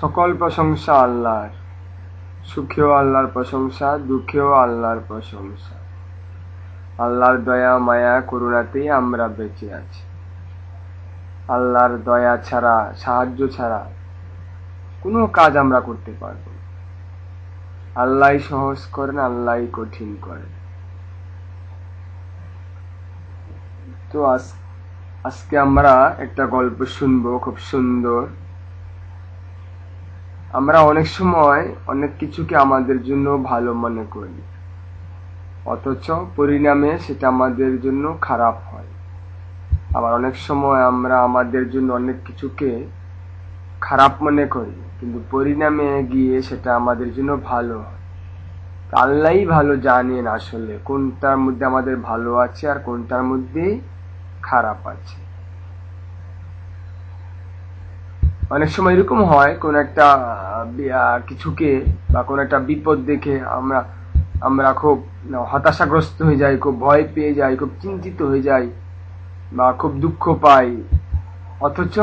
সকল প্রশংসা আল্লাহর। সুখেও আল্লাহর প্রশংসা, দুঃখেও আল্লাহর প্রশংসা। আল্লাহর দয়া, মায়া, করুণাতেই আমরা বেঁচে আছি। আল্লাহর দয়া ছাড়া, সাহায্য ছাড়া কোনো কাজ আমরা করতে পারব না। আল্লাহ সহজ করেন আল্লাহ কঠিন করেন। তো আজকে আমরা একটা গল্প শুনব, খুব সুন্দর। আমরা অনেক সময় অনেক কিছুকে আমাদের জন্য ভালো মনে করি। অথচ পরিণামে সেটা আমাদের জন্য খারাপ হয়। আবার অনেক সময় আমরা আমাদের জন্য অনেক কিছুকে খারাপ মনে করি, কিন্তু পরিণামে গিয়ে সেটা আমাদের জন্য ভালো হয়। আল্লাহ ভালো জানেন আসলে কোনটার মধ্যে আমাদের ভালো আছে আর কোনটার মধ্যে খারাপ আছে। অনেক সময় এরকম হয়, কোন একটা কিছুকে বা কোন একটা বিপদ দেখে আমরা আমরা খুব হতাশাগ্রস্ত হয়ে যাই, খুব ভয় পেয়ে যাই, খুব চিন্তিত হয়ে যাই বা খুব দুঃখ পাই। অথচ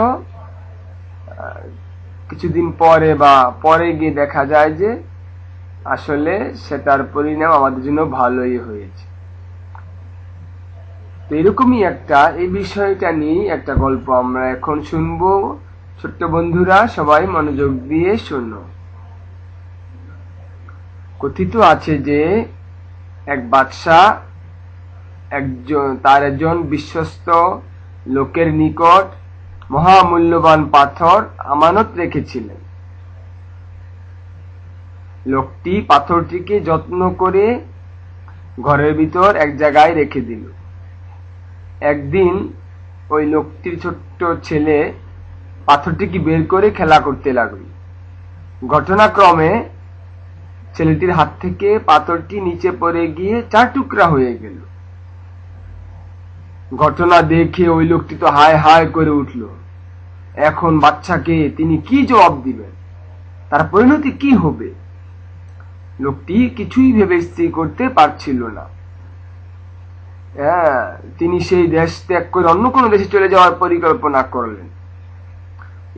কিছুদিন পরে বা পরে গিয়ে দেখা যায় যে আসলে সেটার পরিণাম আমাদের জন্য ভালোই হয়েছে। তো এরকমই একটা, এই বিষয়টা নিয়ে একটা গল্প আমরা এখন শুনব। ছোট্ট বন্ধুরা, সবাই মনোযোগ দিয়ে শোনো। কথিত আছে যে এক বাদশাহ একজন, তার একজন বিশ্বস্ত লোকের নিকট মহামূল্যবান পাথর আমানত রেখেছিলেন। লোকটি পাথরটিকে যত্ন করে ঘরের ভিতর এক জায়গায় রেখে দিল। একদিন ওই লোকটির ছোট্ট ছেলে পাথরটিকে বের করে খেলা করতে লাগল। ঘটনাক্রমে ছেলেটির হাত থেকে পাথরটি নিচে পড়ে গিয়ে চার টুকরা হয়ে গেল। ঘটনা দেখে ওই লোকটি তো হায় হায় করে উঠল। এখন বাচ্চাকে তিনি কি জবাব দিবেন? তার পরিণতি কি হবে? লোকটি কিছুই ভেবে স্থির করতে পারছিল না। হ্যাঁ তিনি সেই দেশ ত্যাগ করে অন্য কোনো দেশে চলে যাওয়ার পরিকল্পনা করলেন।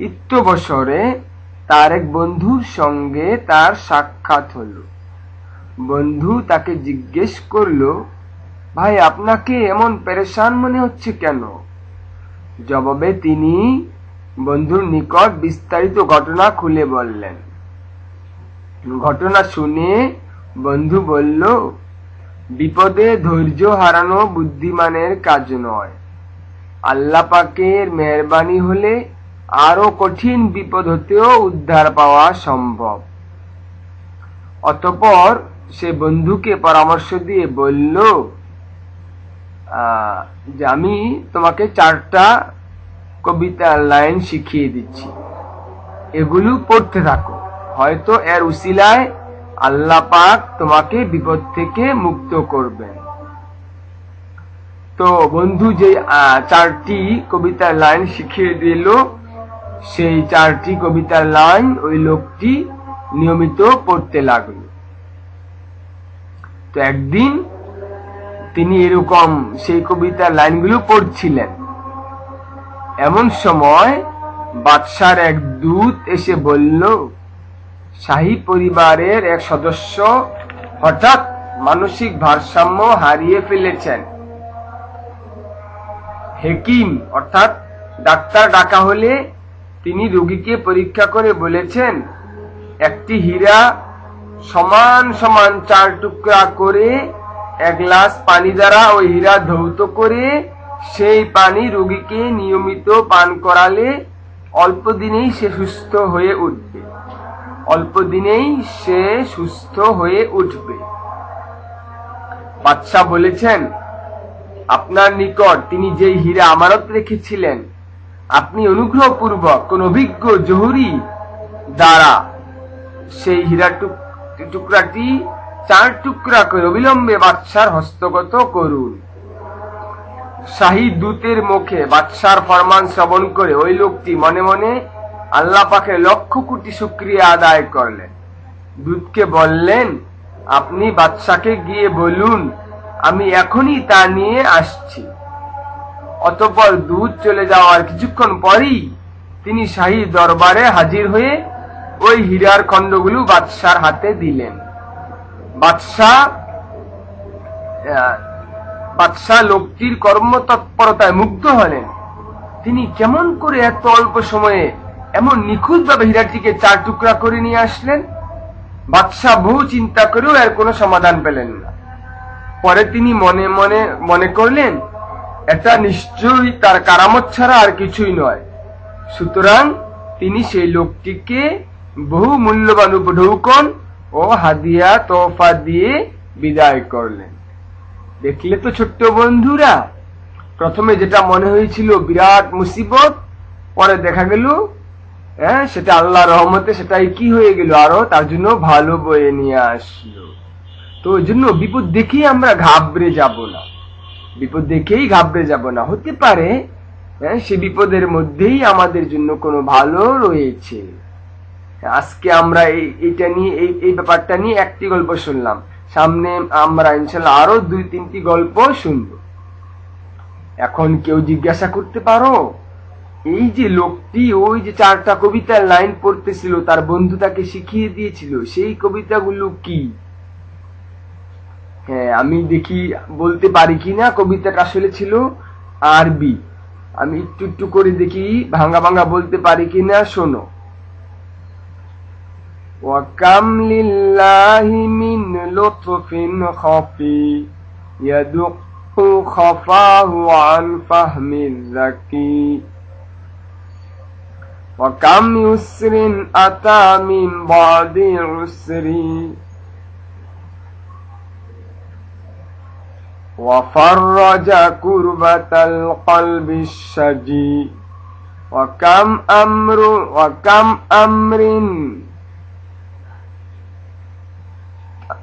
ইত্য বছরে তার এক বন্ধুর সঙ্গে তার সাক্ষাৎ হল। বন্ধু তাকে জিজ্ঞেস করল, ভাই, আপনাকে এমন পেরেশান মনে হচ্ছে কেন? জবাবে তিনি বন্ধুর নিকট বিস্তারিত ঘটনা খুলে বললেন। ঘটনা শুনে বন্ধু বলল, বিপদে ধৈর্য হারানো বুদ্ধিমানের কাজ নয়। আল্লাপাকের মেহরবানি হলে আরও কঠিন বিপদ হতেও উদ্ধার পাওয়া সম্ভব। অতপর সে বন্ধুকে পরামর্শ দিয়ে বলল যে আমি তোমাকে চারটা কবিতার লাইন শিখিয়ে দিচ্ছি। এগুলো পড়তে থাকো। হয়তো এর উসিলায় আল্লাহ পাক তোমাকে বিপদ থেকে মুক্ত করবেন। তো বন্ধু যে চারটি কবিতার লাইন শিখিয়ে দিল সেই চারটি কবিতার লাইন ওই লোকটি নিয়মিত পড়তে লাগল। তো একদিন তিনি এরকম সেই কবিতার লাইনগুলো পড়ছিলেন। এমন সময় বাদশার এক দূত এসে বলল, শাহী পরিবারের এক সদস্য হঠাৎ মানসিক ভারসাম্য হারিয়ে ফেলেছেন। হেকিম অর্থাৎ ডাক্তার ডাকা হলে তিনি রোগীকে পরীক্ষা করে বলেছেন, একটি হীরা সমান সমান চার টুকরা করে এক গ্লাস পানি দ্বারা ওই হীরা ধৌত করে সেই পানি রোগীকে নিয়মিত পান করালে অল্প দিনেই সে সুস্থ হয়ে উঠবে। অল্প দিনেই সে সুস্থ হয়ে উঠবে। বাদশাহ বলেছেন, আপনার নিকট তিনি যে হীরা আমানত রেখেছিলেন আপনি অনুগ্রহপূর্বক কোন অভিজ্ঞ জহুরি দ্বারা সেই হীরা টুকরাটি, চার টুকরা করে অবিলম্বে বাদশার হস্তগত করুন। শাহী দূতের মুখে বাদশার ফরমান শ্রবণ করে ওই লোকটি মনে মনে আল্লাহ পাখে লক্ষ কোটি শুক্রিয়া আদায় করলেন। দূতকে বললেন, আপনি বাদশাকে গিয়ে বলুন, আমি এখনই তা নিয়ে আসছি। অতপর দুধ চলে যাওয়ার কিছুক্ষণ পরই তিনি শাহী দরবারে হাজির হয়ে ওই হীরার খণ্ডগুলো বাদশার হাতে দিলেন। বাদশাহ বাদশাহ লোকটির কর্মতৎপরতায় মুগ্ধ হলেন। তিনি কেমন করে এত অল্প সময়ে এমন নিখুঁত ভাবে হীরাটিকে চার টুকরা করে নিয়ে আসলেন? বাদশাহ বহু চিন্তা করেও এর কোনো সমাধান পেলেন না। পরে তিনি মনে মনে মনে করলেন এটা নিশ্চয়ই তার কারামত ছাড়া আর কিছুই নয়। সুতরাং তিনি সেই লোকটিকে বহু মূল্যবান উপঢৌকন ও হাদিয়া তোফা দিয়ে বিদায় করলেন। দেখলে তো ছোট্ট বন্ধুরা, প্রথমে যেটা মনে হয়েছিল বিরাট মুসিবত, পরে দেখা গেল হ্যাঁ সেটা আল্লাহ রহমতে সেটাই কি হয়ে গেল আরও, তার জন্য ভালো বয়ে নিয়ে আসলো। তো ওই জন্য বিপদ দেখেই আমরা ঘাবড়ে যাব না। বিপদ দেখেই ঘাবড়ে যাব না। হতে পারে হ্যাঁ, সে বিপদের মধ্যেই আমাদের জন্য কোনো ভালো রয়েছে। আজকে আমরা এইটা নিয়ে এই এই ব্যাপারটা নিয়ে একটি গল্প শুনলাম। সামনে আমরা ইনশাল্লাহ আরও দুই তিনটি গল্প শুনব। এখন কেউ জিজ্ঞাসা করতে পারো এই যে লোকটি ওই যে চারটা কবিতার লাইন পড়তেছিল তার বন্ধু তাকে শিখিয়ে দিয়েছিল সেই কবিতাগুলো কি? হ্যাঁ আমি দেখি বলতে পারি কিনা কবিতাটা আসলে ছিল আরবি আমি একটু একটু করে দেখি ভাঙ্গা ভাঙ্গা বলতে পারি কিনা শোনো وكم لله من لطف خفي يدق خفاه عن فهم الذكي وكم يسر أتى من بعد عسر وفرج كربة القلب الشجي. وكم أمر وكم أمر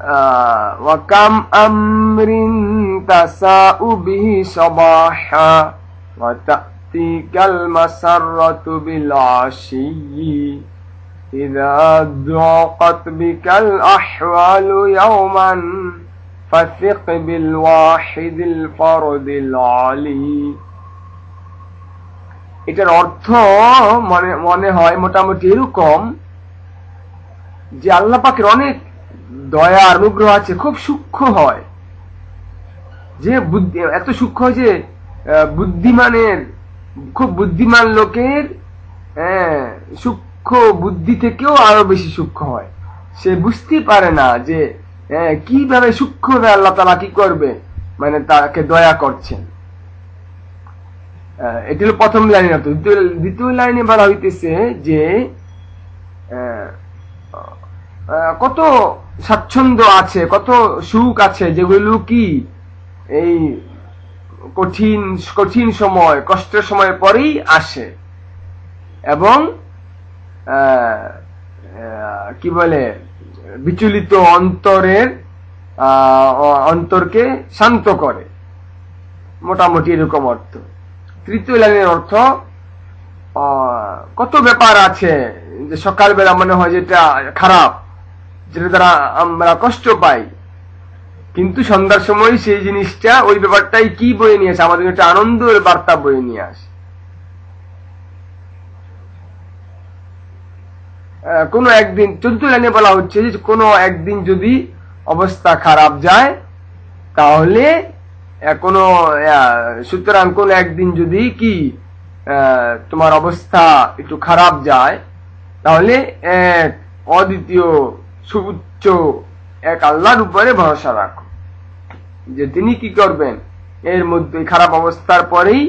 آه وكم أمر تساء به صباحا. وتأتيك المسرة بالعشي. إذا ضاقت بك الأحوال يوما فثق بالواحد الفرد العلي এটার অর্থ মনে মনে হয় মোটামুটি এরকম যে আল্লাহ পাকের অনেক দয়া অনুগ্রহ আছে খুব সূক্ষ্ম হয় যে বুদ্ধি এত সূক্ষ্ম হয় যে আহ, বুদ্ধিমানের খুব বুদ্ধিমান লোকের হ্যাঁ, সূক্ষ্ম বুদ্ধি থেকেও আরো বেশি সূক্ষ্ম হয় সে বুঝতে পারে না যে হ্যাঁ, কীভাবে সূক্ষ্ম আল্লাহ তালা কি করবে? মানে তাকে দয়া করছেন। এটি হলো প্রথম লাইনে দ্বিতীয়- লাইনে বলা হইতেছে যে কত স্বাচ্ছন্দ্য আছে, কত সুখ আছে, যেগুলো কি? এই কঠিন কঠিন সময়, কষ্টের সময় পরেই আসে। এবং কি বলে? বিচলিত অন্তরের অন্তরকে শান্ত করে। মোটামুটি এরকম অর্থ। তৃতীয় লাইনের অর্থ কত ব্যাপার আছে যে সকালবেলা মনে হয় যেটা খারাপ, যেটা দ্বারা আমরা কষ্ট পাই। কিন্তু সন্ধ্যার সময় সেই জিনিসটা, ওই ব্যাপারটাই কি বয়ে নিয়ে আসে? আমাদের একটা আনন্দের বার্তা বয়ে নিয়ে আসে। কোনো একদিন চতুর্থ লাইনে বলা হচ্ছে যে কোনো একদিন যদি অবস্থা খারাপ যায়, তাহলে কোনো সুতরাং কোনো একদিন যদি কি তোমার অবস্থা একটু খারাপ যায়, তাহলে এক অদ্বিতীয়, সুউচ্চ এক আল্লাহর উপরে ভরসা রাখো। যে তিনি কি করবেন? এর মধ্যে খারাপ অবস্থার পরেই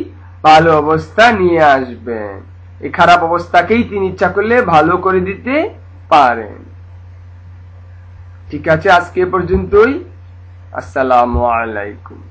ভালো অবস্থা নিয়ে আসবেন। এই খারাপ অবস্থাকেই তিনি ইচ্ছা করলে ভালো করে দিতে পারেন। ঠিক আছে, আজকে পর্যন্তই। আসসালামু আলাইকুম।